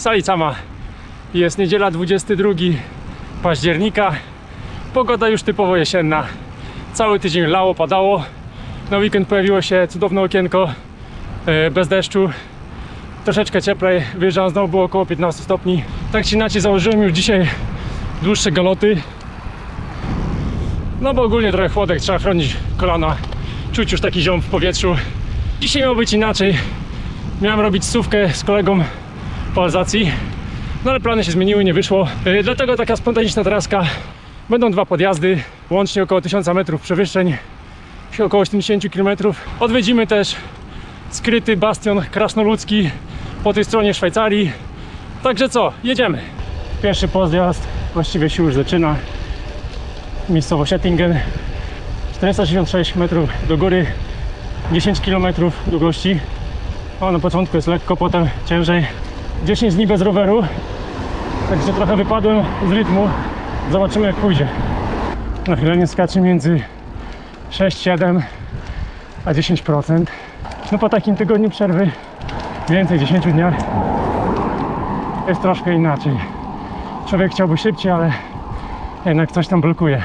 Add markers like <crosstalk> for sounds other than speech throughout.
Salicama. Jest niedziela 22 października. Pogoda już typowo jesienna. Cały tydzień lało, padało. Na weekend pojawiło się cudowne okienko e, bez deszczu. Troszeczkę cieplej. Wyjeżdżam znowu było około 15 stopni. Tak czy inaczej założyłem już dzisiaj dłuższe galoty. No bo ogólnie trochę chłodek, trzeba chronić kolana. Czuć już taki ziom w powietrzu. Dzisiaj miało być inaczej. Miałem robić sówkę z kolegą po Alzacji. No ale plany się zmieniły, nie wyszło. Yy, dlatego taka spontaniczna traska. Będą dwa podjazdy, łącznie około 1000 metrów przewyższeń, około 70 km. Odwiedzimy też skryty bastion krasnoludzki po tej stronie Szwajcarii. Także co, jedziemy. Pierwszy podjazd właściwie się już zaczyna. Miejscowość Ettingen. 466 metrów do góry, 10 km długości. O, na początku jest lekko, potem ciężej. 10 dni bez roweru, także trochę wypadłem z rytmu. Zobaczymy jak pójdzie. Nachylenie skacze między 6-7 a 10%. No po takim tygodniu przerwy, więcej 10 dniach, jest troszkę inaczej. Człowiek chciałby szybciej, ale jednak coś tam blokuje.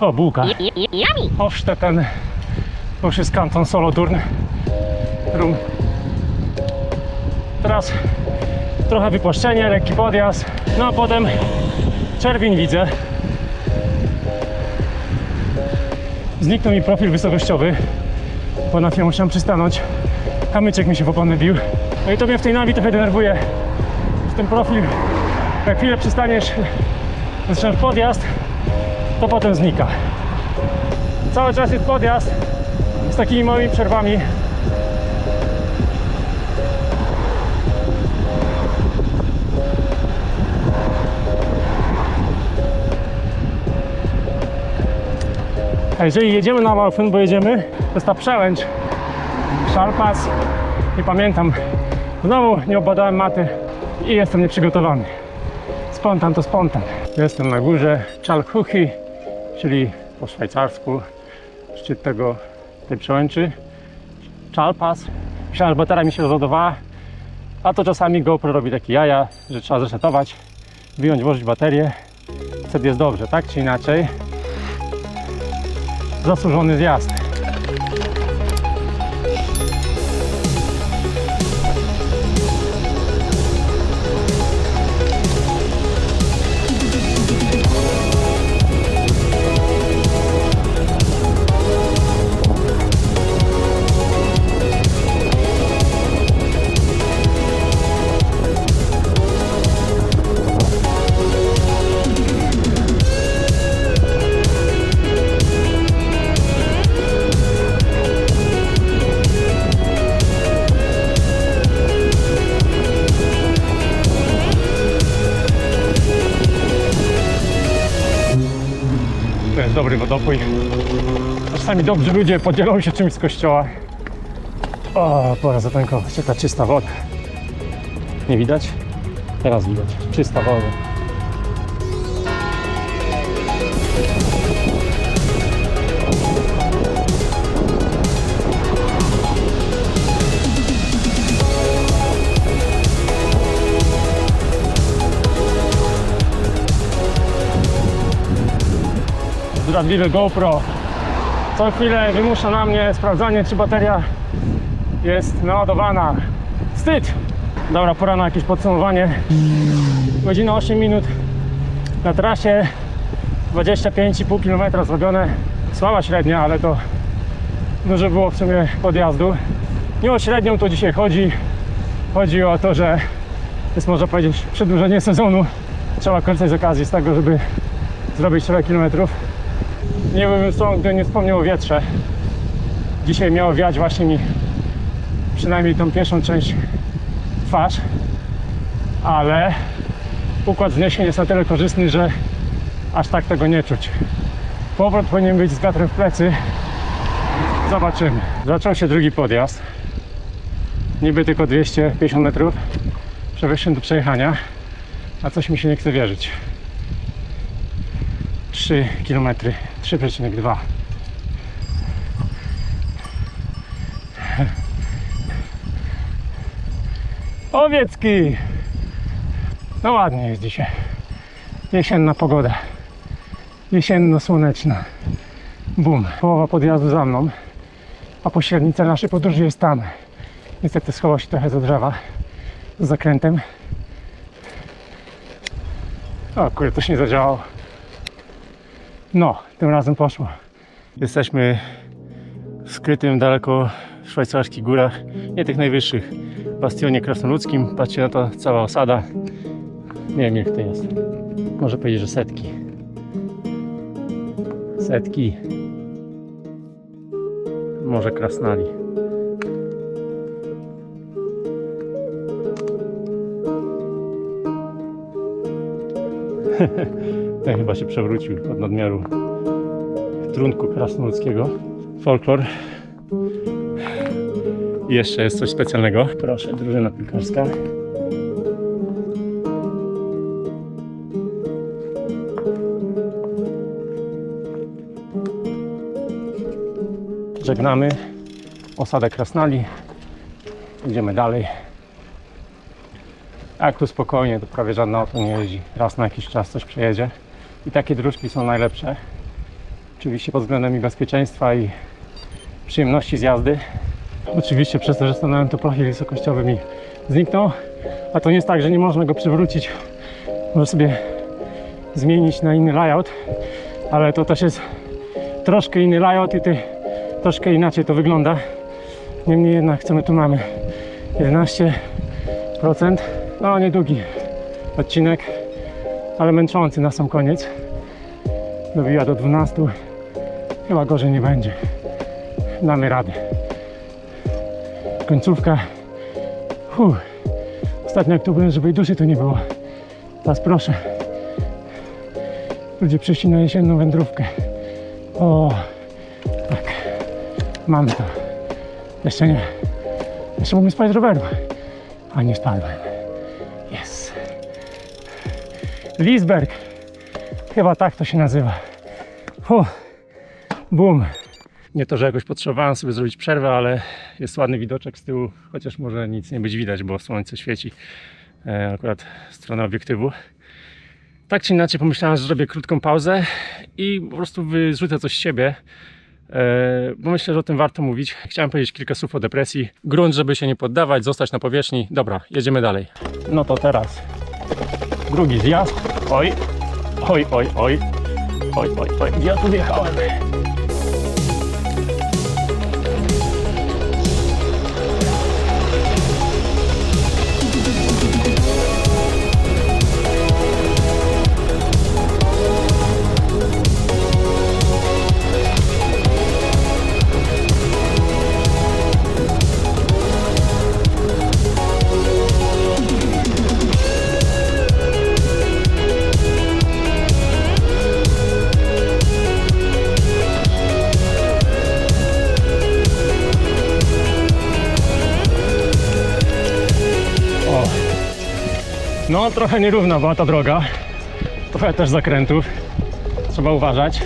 O, bułka. Yummy! Hofstetten, to już jest kanton Solothurn. Rum. Teraz trochę wypłaszczenie, lekki podjazd, no a potem czerwień widzę. Zniknął mi profil wysokościowy, bo na chwilę musiałem przystanąć. Kamyczek mi się w oponę bił. No i to mnie w tej nawi trochę denerwuje. że Ten profil, jak chwilę przystaniesz, zaczynasz podjazd, to potem znika. Cały czas jest podjazd z takimi małymi przerwami. Jeżeli jedziemy na Malfyn, bo jedziemy, to jest ta przełęcz Szarpas. Nie pamiętam. Znowu nie obadałem maty i jestem nieprzygotowany. Spontan to spontan. Jestem na górze Chalkuchi, czyli po szwajcarsku szczyt tego, tej przełęczy. Że bateria mi się rozładowała, a to czasami GoPro robi takie jaja, że trzeba zresetować, wyjąć, włożyć baterię. Wtedy jest dobrze, tak czy inaczej. Zasłużony zjazd. Jest dobry wodopój. Czasami dobrzy ludzie podzielą się czymś z kościoła. O, pora zatankować. Jaka czysta woda. Nie widać? Teraz widać. Czysta woda. Zdradliwe GoPro. Co chwilę wymusza na mnie sprawdzanie, czy bateria jest naładowana. Wstyd! Dobra, pora na jakieś podsumowanie. Godzina 8 minut na trasie, 25,5 km zrobione. Słaba średnia, ale to dużo było w sumie podjazdu. Nie o średnią to dzisiaj chodzi. Chodzi o to, że jest można powiedzieć przedłużenie sezonu. Trzeba korzystać z okazji z tego, żeby zrobić trochę kilometrów. Nie byłbym stąd, gdy nie wspomniał o wietrze. Dzisiaj miało wiać właśnie mi przynajmniej tą pierwszą część twarz, ale układ wzniesień jest na tyle korzystny, że aż tak tego nie czuć. Powrót powinien być z wiatrem w plecy. Zobaczymy. Zaczął się drugi podjazd. Niby tylko 250 metrów przewyższeń do przejechania, a coś mi się nie chce wierzyć. 3 km, 3,2. Owiecki! No ładnie jest dzisiaj. Jesienna pogoda. Jesienno-słoneczna. Bum. Połowa podjazdu za mną. A pośrednica naszej podróży jest tam. Niestety schował się trochę za drzewa. Z zakrętem. O kurde, się nie zadziałało. No, tym razem poszło. Jesteśmy w skrytym daleko w szwajcarskich górach, nie tych najwyższych, bastionie krasnoludzkim. Patrzcie na to, cała osada. Nie wiem, ile to jest. Może powiedzieć, że setki. Setki. Może krasnali. <laughs> Ten chyba się przewrócił od nadmiaru trunku krasnoludzkiego. Folklor. I jeszcze jest coś specjalnego. Proszę, drużyna piłkarska. Żegnamy osadę Krasnali. Idziemy dalej. Jak tu spokojnie, to prawie żadna auto nie jeździ. Raz na jakiś czas coś przejedzie. I takie dróżki są najlepsze. Oczywiście pod względem i bezpieczeństwa i przyjemności z jazdy. Oczywiście przez to, że stanąłem, to profil wysokościowy mi zniknął. A to nie jest tak, że nie można go przywrócić. Może sobie zmienić na inny layout, ale to też jest troszkę inny layout i ty, troszkę inaczej to wygląda. Niemniej jednak, co my tu mamy? 11%. No, niedługi odcinek, ale męczący na sam koniec. Dobija do 12. Chyba gorzej nie będzie. Damy radę. Końcówka. Fuh. Ostatnio jak tu byłem, żeby duszy to nie było. Teraz proszę. Ludzie przyszli na jesienną wędrówkę. O, tak. Mamy to. Jeszcze nie. Jeszcze mógłbym spać z roweru. A nie spadłem. Lisberg. Chyba tak to się nazywa. Fuh. Bum. Nie to, że jakoś potrzebowałem sobie zrobić przerwę, ale jest ładny widoczek z tyłu, chociaż może nic nie być widać, bo słońce świeci e, akurat w stronę obiektywu. Tak czy inaczej pomyślałem, że zrobię krótką pauzę i po prostu wyrzucę coś z siebie, e, bo myślę, że o tym warto mówić. Chciałem powiedzieć kilka słów o depresji. Grunt, żeby się nie poddawać, zostać na powierzchni. Dobra, jedziemy dalej. No to teraz drugi zjazd. Oj, oj, oj, oj. Oj, oj, oj, ja tu wjechałem? No, trochę nierówna była ta droga. Trochę też zakrętów. Trzeba uważać.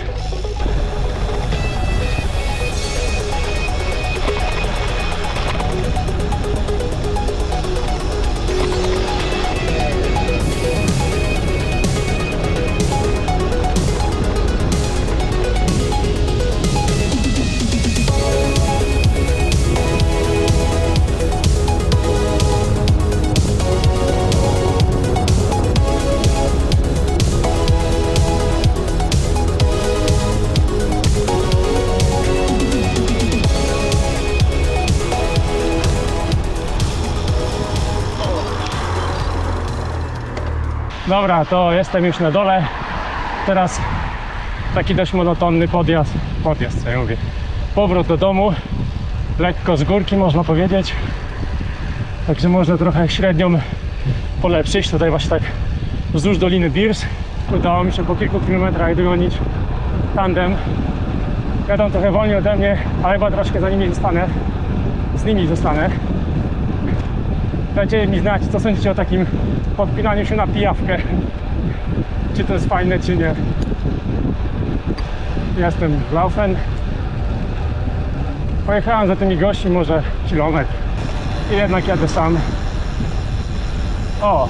Dobra, to jestem już na dole. Teraz taki dość monotonny podjazd. Podjazd, co ja mówię. Powrót do domu. Lekko z górki można powiedzieć. Także można trochę średnią polepszyć. Tutaj właśnie tak wzdłuż Doliny Birs. Udało mi się po kilku kilometrach dogonić tandem. Jadą trochę wolniej ode mnie, ale chyba troszkę za nimi zostanę. Z nimi zostanę. Dajcie mi znać, co sądzicie o takim podpinaniu się na pijawkę. Czy to jest fajne, czy nie. Jestem w Laufen. Pojechałem za tymi gośćmi może kilometr. I jednak jadę sam. O!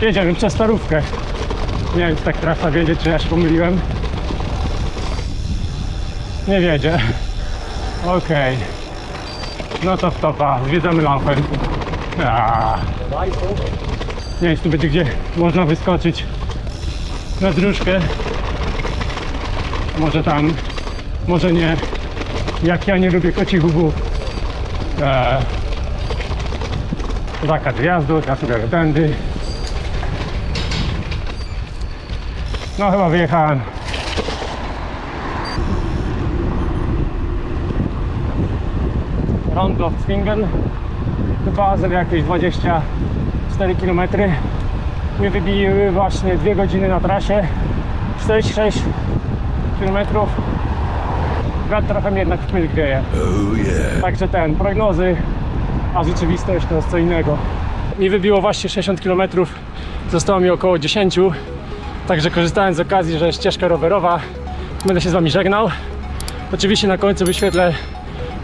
Jedziemy przez starówkę. Nie wiem, czy tak trasa wiedzie, czy ja się pomyliłem. Nie wiedzie. Okej. No to stopa, zwiedzamy lampę. Nie czy tu będzie gdzie można wyskoczyć na dróżkę. Może tam, może nie. Jak ja nie lubię kocich głów. Eee. Zakaz wjazdu, ja sobie tędy. No chyba wyjechałem. Rondo Zwingen. Za jakieś 24 km. Mnie wybiły właśnie 2 godziny na trasie. 46 km. Wiatr trochę mnie jednak w chmieł grzeje. Także ten, prognozy, a rzeczywistość to jest co innego. Mi wybiło właśnie 60 km, zostało mi około 10. Także korzystając z okazji, że jest ścieżka rowerowa, będę się z Wami żegnał. Oczywiście na końcu wyświetlę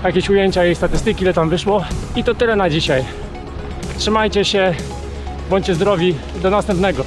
jakieś ujęcia i statystyki, ile tam wyszło. I to tyle na dzisiaj. Trzymajcie się, bądźcie zdrowi. Do następnego.